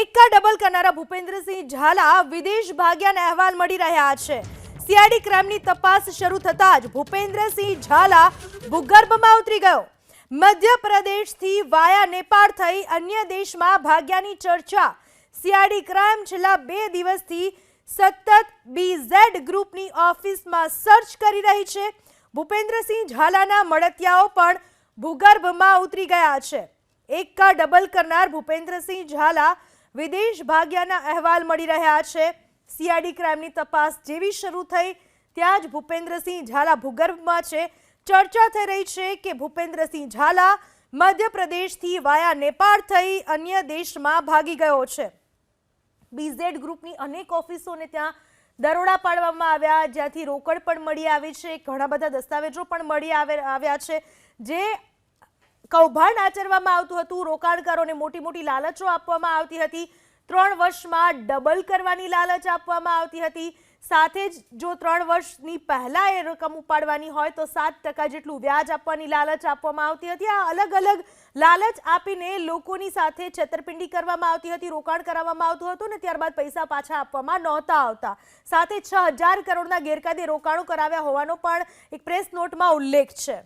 એકા ડબલ કરનારા ભૂપેન્દ્રસિંહ ઝાલા વિદેશ ભાગ્યાના અહેવાલ મળી રહ્યા છે. સીઆઈડી ક્રાઇમની તપાસ શરૂ થતાં જ ભૂપેન્દ્રસિંહ ઝાલા ભૂગર્ભમાં ઉતરી ગયો. મધ્યપ્રદેશથી વાયા નેપાળ થઈ અન્ય દેશમાં ભાગ્યાની ચર્ચા. સીઆઈડી ક્રાઇમ છેલ્લા બે દિવસથી સતત બીઝેડ ગ્રુપની ઓફિસમાં સર્ચ કરી રહી છે. ભૂપેન્દ્રસિંહ ઝાલાના મળતિયાઓ પણ ભૂગર્ભમાં ઉતરી ગયા છે. એકા ડબલ કરનાર ભૂપેન્દ્રસિંહ ઝાલા વિદેશ ભાગ્યાના અહેવાલ મળી રહ્યા છે. સીઆઈડી ક્રાઇમની તપાસ જેવી શરૂ થઈ, ત્યાં જ ભૂપેન્દ્રસિંહ ઝાલા ભૂગર્ભમાં છે. ચર્ચા થઈ રહી છે કે ભૂપેન્દ્રસિંહ ઝાલા મધ્યપ્રદેશથી વાયા નેપાળ થઈ અન્ય દેશમાં ભાગી ગયો છે. બીઝેડ ગ્રુપની અનેક ઓફિસોને ત્યાં દરોડા પાડવામાં આવ્યા, જ્યાંથી રોકડ પણ મળી આવી છે. ઘણા બધા દસ્તાવેજો પણ મળી આવે, આવ્યા છે, જે કૌભાંડ આચરવામાં આવતું હતું. રોકાણકારોને મોટી મોટી લાલચો આપવામાં આવતી હતી. ત્રણ વર્ષમાં ડબલ કરવાની લાલચ આપવામાં આવતી હતી. સાથે જ જો ત્રણ વર્ષની પહેલાં એ રકમ ઉપાડવાની હોય તો સાત ટકા જેટલું વ્યાજ આપવાની લાલચ આપવામાં આવતી હતી. આ અલગ અલગ લાલચ આપીને લોકોની સાથે છેતરપિંડી કરવામાં આવતી હતી, રોકાણ કરાવવામાં આવતું હતું ને ત્યારબાદ પૈસા પાછા આપવામાં નહોતા આવતા. સાથે છ હજાર કરોડના ગેરકાયદે રોકાણો કરાવ્યા હોવાનો પણ એક પ્રેસ નોટમાં ઉલ્લેખ છે.